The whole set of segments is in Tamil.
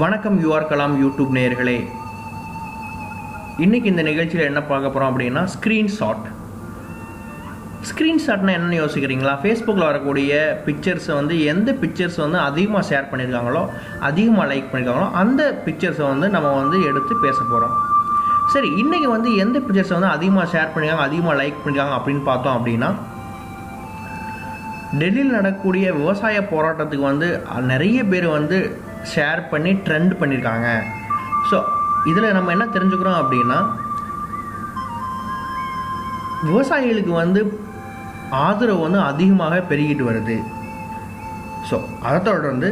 வணக்கம் யூஆர் கலாம் யூடியூப் நேயர்களே. இன்றைக்கி இந்த நிகழ்ச்சியில் என்ன பார்க்க போகிறோம் அப்படின்னா ஸ்க்ரீன்ஷாட் ஸ்க்ரீன்ஷாட்னா என்னென்னு யோசிக்கிறீங்களா? ஃபேஸ்புக்கில் வரக்கூடிய பிக்சர்ஸை வந்து எந்த பிக்சர்ஸ் வந்து அதிகமாக ஷேர் பண்ணியிருக்காங்களோ அதிகமாக லைக் பண்ணியிருக்காங்களோ அந்த பிக்சர்ஸை வந்து நம்ம வந்து எடுத்து பேச போகிறோம் சரி இன்றைக்கி வந்து எந்த பிக்சர்ஸை வந்து அதிகமாக ஷேர் பண்ணியிருக்காங்க அதிகமாக லைக் பண்ணியிருக்காங்க அப்படின்னு பார்த்தோம் அப்படின்னா டெல்லியில் நடக்கக்கூடிய விவசாய போராட்டத்துக்கு வந்து நிறைய பேர் வந்து ஷேர் பண்ணி ட்ரெண்ட் பண்ணியிருக்காங்க ஸோ இதில் நம்ம என்ன தெரிஞ்சுக்கிறோம் அப்படின்னா விவசாயிகளுக்கு வந்து ஆதரவு வந்து அதிகமாக பெருகிட்டு வருது. ஸோ அதை தொடர்ந்து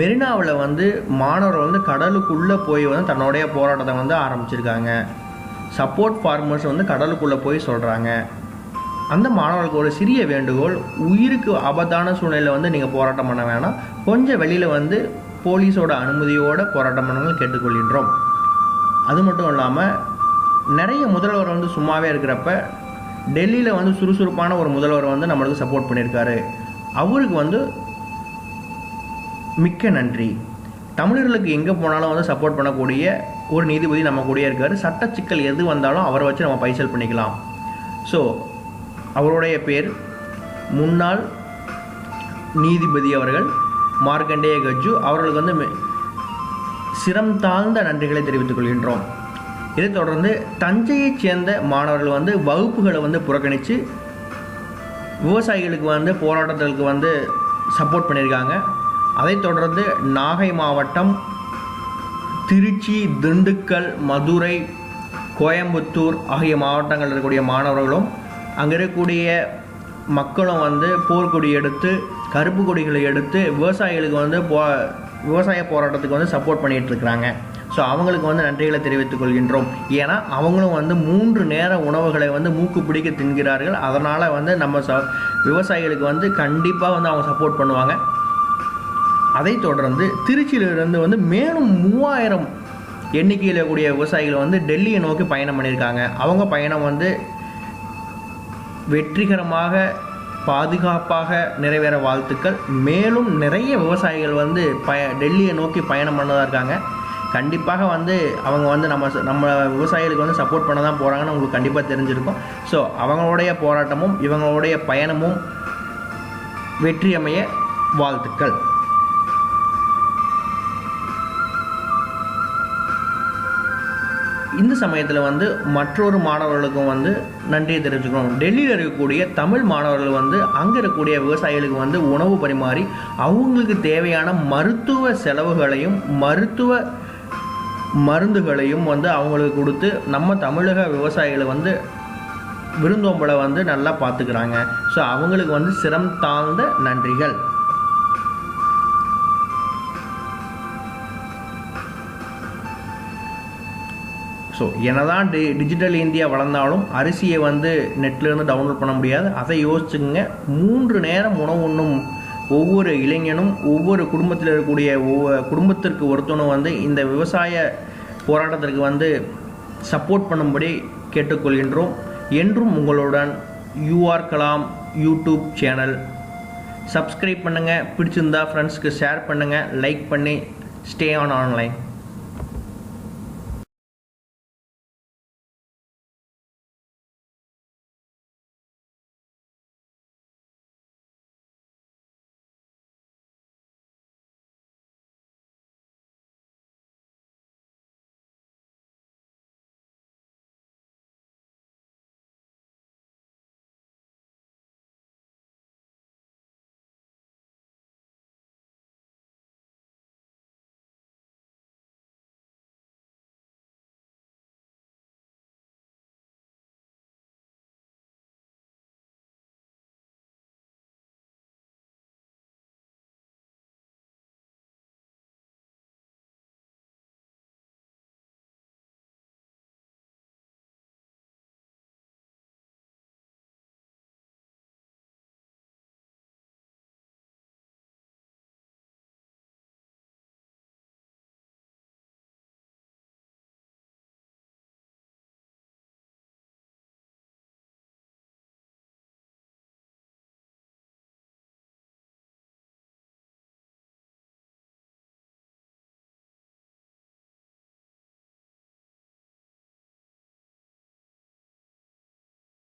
மெரினாவில் வந்து மாணவர்கள் வந்து கடலுக்குள்ளே போய் வந்து தன்னுடைய போராட்டத்தை வந்து ஆரம்பிச்சிருக்காங்க. சப்போர்ட் ஃபார்மர்ஸ் வந்து கடலுக்குள்ளே போய் சொல்கிறாங்க அந்த மாணவர்களுக்கு ஒரு சிறிய வேண்டுகோள் உயிருக்கு ஆபத்தான சூழ்நிலையில் வந்து நீங்கள் போராட்டம் பண்ண வேணாம். கொஞ்சம் வெளியில் வந்து போலீஸோட அனுமதியோட போராட்டம் பண்ணணும்னு கேட்டுக்கொள்கின்றோம். அது மட்டும் இல்லாமல் நிறைய முதல்வர் வந்து சும்மாவே இருக்கிறப்ப டெல்லியில் வந்து சுறுசுறுப்பான ஒரு முதல்வர் வந்து நம்மளுக்கு சப்போர்ட் பண்ணியிருக்காரு. அவருக்கு வந்து மிக்க நன்றி. தமிழர்களுக்கு எங்கே போனாலும் வந்து சப்போர்ட் பண்ணக்கூடிய ஒரு நீதிபதி நம்ம கூடயே இருக்கார். சட்ட சிக்கல் எது வந்தாலும் அவரை வச்சு நம்ம பைசல் பண்ணிக்கலாம். ஸோ அவருடைய பேர் முன்னாள் நீதிபதி அவர்கள் மார்க்கண்டேய கஜ்ஜு அவர்களுக்கு வந்து சிரம் தாழ்ந்த நன்றிகளை தெரிவித்துக் கொள்கின்றோம். இதைத் தொடர்ந்து தஞ்சையைச் சேர்ந்த மாணவர்கள் வந்து வகுப்புகளை வந்து புறக்கணித்து விவசாயிகளுக்கு வந்து போராட்டத்திற்கு வந்து சப்போர்ட் பண்ணியிருக்காங்க. அதைத் தொடர்ந்து நாகை மாவட்டம் திருச்சி திண்டுக்கல் மதுரை கோயம்புத்தூர் ஆகிய மாவட்டங்களில் இருக்கக்கூடிய மாணவர்களும் அங்கே இருக்கக்கூடிய மக்களும் வந்து போர்க்கொடி எடுத்து கருப்பு கொடிகளை எடுத்து விவசாயிகளுக்கு வந்து போ விவசாய போராட்டத்துக்கு வந்து சப்போர்ட் பண்ணிட்டு இருக்கிறாங்க ஸோ அவங்களுக்கு வந்து நன்றிகளை தெரிவித்துக் கொள்கின்றோம். ஏன்னா அவங்களும் வந்து மூன்று நேர உணவுகளை வந்து மூக்கு பிடிக்க தின்கிறார்கள். அதனால் வந்து நம்ம ச விவசாயிகளுக்கு வந்து கண்டிப்பாக வந்து அவங்க சப்போர்ட் பண்ணுவாங்க. அதை தொடர்ந்து திருச்சியிலிருந்து வந்து மேலும் மூவாயிரம் எண்ணிக்கையில் கூடிய விவசாயிகள் வந்து டெல்லியை நோக்கி பயணம் பண்ணியிருக்காங்க. அவங்க பயணம் வந்து வெற்றிகரமாக பாதுகாப்பாக நிறைவேற வாழ்த்துக்கள். மேலும் நிறைய விவசாயிகள் வந்து பய டெல்லியை நோக்கி பயணம் பண்ணதாக இருக்காங்க. கண்டிப்பாக வந்து அவங்க வந்து நம்ம நம்ம விவசாயிகளுக்கு வந்து சப்போர்ட் பண்ண தான் போகிறாங்கன்னு உங்களுக்கு கண்டிப்பாக தெரிஞ்சிருக்கும். ஸோ அவங்களுடைய போராட்டமும் இவங்களுடைய பயணமும் வெற்றி அமைய வாழ்த்துக்கள். இந்த சமயத்தில் வந்து மற்றொரு மாணவர்களுக்கும் வந்து நன்றியை தெரிவிச்சுக்கணும். டெல்லியில் இருக்கக்கூடிய தமிழ் மாணவர்கள் வந்து அங்கே இருக்கக்கூடிய விவசாயிகளுக்கு வந்து உணவு பரிமாறி அவங்களுக்கு தேவையான மருத்துவ செலவுகளையும் மருத்துவ மருந்துகளையும் வந்து அவங்களுக்கு கொடுத்து நம்ம தமிழக விவசாயிகளை வந்து விருந்தோம்பலை வந்து நல்லா பார்த்துக்கிறாங்க. ஸோ அவங்களுக்கு வந்து சிரம் தாழ்ந்த நன்றிகள். ஸோ என்னதான் டி டிஜிட்டல் இந்தியா வளர்ந்தாலும் அரிசியை வந்து நெட்லேருந்து டவுன்லோட் பண்ண முடியாது. அதை யோசிச்சுங்க மூன்று நேரம் உணவு உண்ணும் ஒவ்வொரு இளைஞனும் ஒவ்வொரு குடும்பத்தில் இருக்கக்கூடிய ஒவ்வொரு குடும்பத்திற்கு ஒருத்தனும் வந்து இந்த விவசாய போராட்டத்திற்கு வந்து சப்போர்ட் பண்ணும்படி கேட்டுக்கொள்கின்றோம். என்றும் உங்களுடன் UR Kalam YouTube channel. Subscribe பண்ணுங்கள் பிடிச்சிருந்தா ஃப்ரெண்ட்ஸ்க்கு ஷேர் பண்ணுங்கள் லைக் பண்ணி ஸ்டே ஆன் ஆன்லைன்